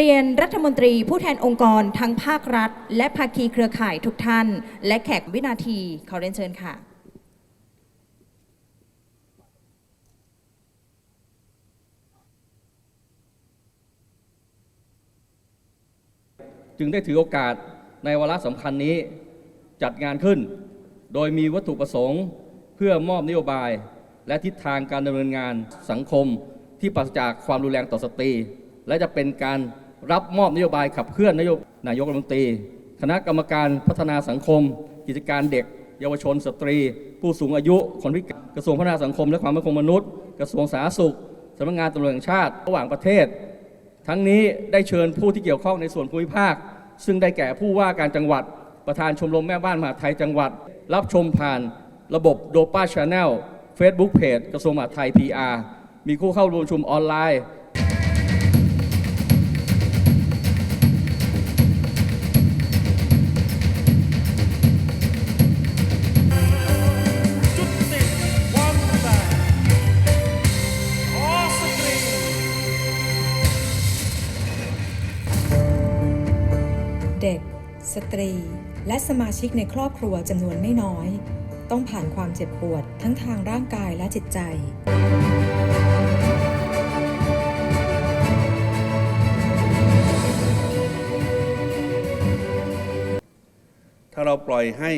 เรียนรัฐมนตรีผู้แทนองค์กรทั้งภาครัฐ และภาคีเครือข่ายทุกท่าน และแขกวินาทีขอเรียนเชิญค่ะ จึงได้ถือโอกาสในวาระสำคัญนี้จัดงานขึ้น โดยมีวัตถุประสงค์ เพื่อมอบนโยบาย และทิศทางการดำเนินงานสังคมที่ปราศจากความรุนแรงต่อสตรี และจะเป็นการ รับมอบนโยบายขับเคลื่อนนโยบนายกรัฐมนตรี คณะกรรมการพัฒนาสังคม กิจการเด็ก เยาวชน สตรี ผู้สูงอายุ คนพิการกระทรวงพัฒนาสังคม และความมั่นคงมนุษย์ กระทรวงสาธารณสุขสำนักงานตำรวจแห่งชาติระหว่างประเทศ ทั้งนี้ได้เชิญผู้ที่เกี่ยวข้องในส่วนภูมิภาค ซึ่งได้แก่ผู้ว่าการจังหวัด ประธานชมรมแม่บ้านมหาไทยจังหวัด รับชมผ่านระบบโดป้าชาแนล Facebook Page กระทรวงมหาดไทย PR มีผู้เข้าร่วมชุมออนไลน์ สตรี และสมาชิกในครอบครัวจำนวนไม่น้อย ต้องผ่านความเจ็บปวดทั้งทางร่างกายและจิตใจถ้าเราปล่อยให้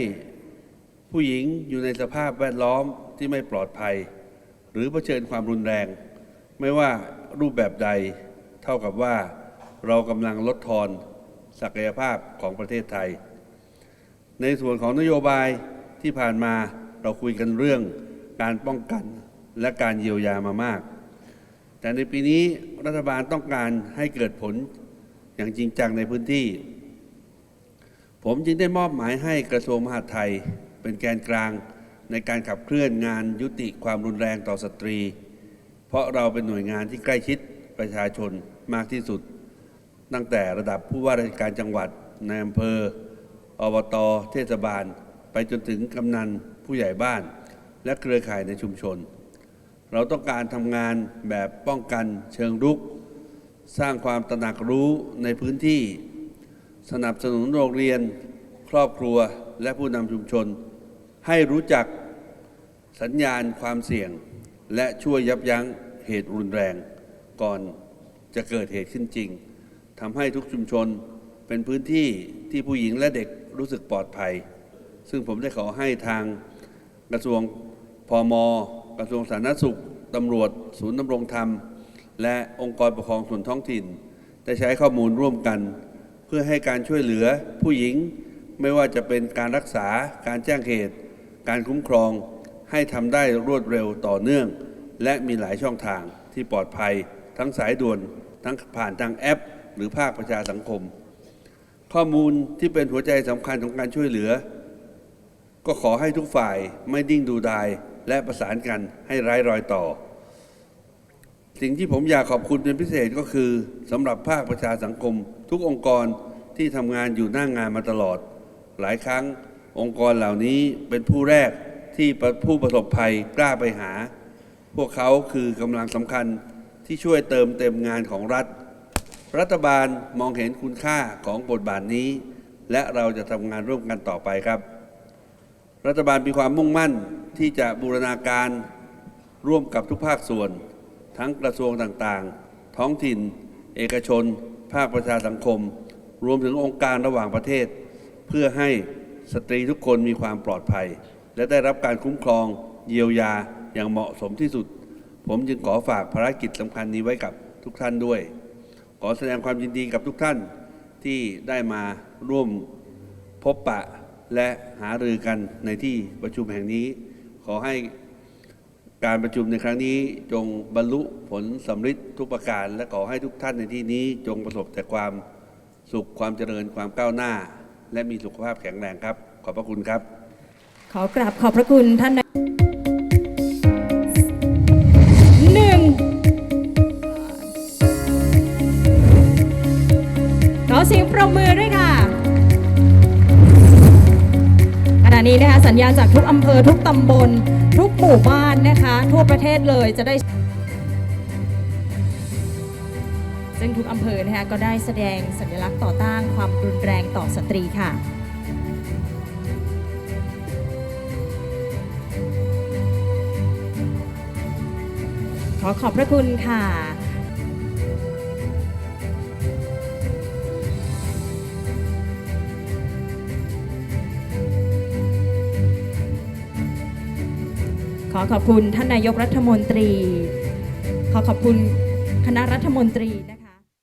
ผู้หญิงอยู่ในสภาพแวดล้อมที่ไม่ปลอดภัย หรือเผชิญความรุนแรง ไม่ว่ารูปแบบใด เท่ากับว่าเรากำลังลดทอน ศักยภาพของประเทศไทย ในส่วนของนโยบายที่ผ่านมาเราคุยกันเรื่องการป้องกันและการเยียวยามามาก แต่ในปีนี้รัฐบาลต้องการให้เกิดผลอย่างจริงจังในพื้นที่ ผมจึงได้มอบหมายให้กระทรวงมหาดไทย เป็นแกนกลางในการขับเคลื่อนงานยุติความรุนแรงต่อสตรี เพราะเราเป็นหน่วยงานที่ใกล้ชิดประชาชนมากที่สุด ตั้งแต่ระดับผู้ว่าราชการจังหวัดในอำเภอ อบต เทศบาล ไปจนถึงกำนันผู้ใหญ่บ้าน และเครือข่ายในชุมชน เราต้องการทำงานแบบป้องกันเชิงรุก สร้างความตระหนักรู้ในพื้นที่ สนับสนุนโรงเรียน ครอบครัวและผู้นำชุมชน ให้รู้จักสัญญาณความเสี่ยง และช่วยยับยั้งเหตุรุนแรง ก่อนจะเกิดเหตุขึ้นจริง ทำให้ทุกชุมชนเป็นพื้นที่ที่ผู้หญิงและเด็กรู้สึกปลอดภัย ซึ่งผมได้ขอให้ทางกระทรวงพมกระทรวงสาธารณสุขตำรวจ ศูนย์ดำรงธรรม และองค์กรปกครองส่วนท้องถิ่น ได้ใช้ข้อมูลร่วมกัน เพื่อให้การช่วยเหลือผู้หญิงไม่ว่าจะเป็นการรักษาการแจ้งเหตุ การคุ้มครอง ให้ทำได้รวดเร็วต่อเนื่อง และมีหลายช่องทางที่ปลอดภัย ทั้งสายด่วน ทั้งผ่านทางแอป หรือภาคประชาสังคม ข้อมูลที่เป็นหัวใจสำคัญของการช่วยเหลือ ก็ขอให้ทุกฝ่ายไม่ดิ้งดูดายและประสานกันให้ร้ายรอยต่อ สิ่งที่ผมอยากขอบคุณเป็นพิเศษก็คือสำหรับภาคประชาสังคม ทุกองค์กรที่ทำงานอยู่หน้างงานมาตลอด หลายครั้งองค์กรเหล่านี้เป็นผู้แรกที่ผู้ประสบภัยกล้าไปหา พวกเขาคือกำลังสำคัญที่ช่วยเติมเต็มงานของรัฐ รัฐบาลมองเห็นคุณค่าของบทบาทนี้ และเราจะทำงานร่วมกันต่อไปครับ รัฐบาลมีความมุ่งมั่นที่จะบูรณาการร่วมกับทุกภาคส่วน ทั้งกระทรวงต่างๆ ท้องถิ่น เอกชน ภาคประชาสังคม รวมถึงองค์การระหว่างประเทศ เพื่อให้สตรีทุกคนมีความปลอดภัย และได้รับการคุ้มครองเยียวยาอย่างเหมาะสมที่สุด ผมจึงขอฝากภารกิจสำคัญนี้ไว้กับทุกท่านด้วย ขอแสดงความยินดีกับทุกท่านที่ได้มาร่วมพบปะและหารือกันในที่ประชุมแห่งนี้ ขอให้การประชุมในครั้งนี้จงบรรลุผลสำเร็จทุกประการ และขอให้ทุกท่านในที่นี้จงประสบแต่ความสุขความเจริญความก้าวหน้า และมีสุขภาพแข็งแรงครับ ขอบพระคุณครับ ขอกราบขอบพระคุณท่าน เสียงปรบมือด้วยค่ะขณะนี้นะคะสัญญาณจากทุกอำเภอทุกตำบล ทุกหมู่บ้านนะคะ ทั่วประเทศเลยจะได้ ซึ่งทุกอำเภอนะคะก็ได้แสดงสัญลักษณ์ต่อต้านความรุนแรงต่อสตรีค่ะขอขอบพระคุณค่ะ อขอบคุณท่านนายกรัฐมนตรี ขอขอบคุณคณะรัฐมนตรีนะ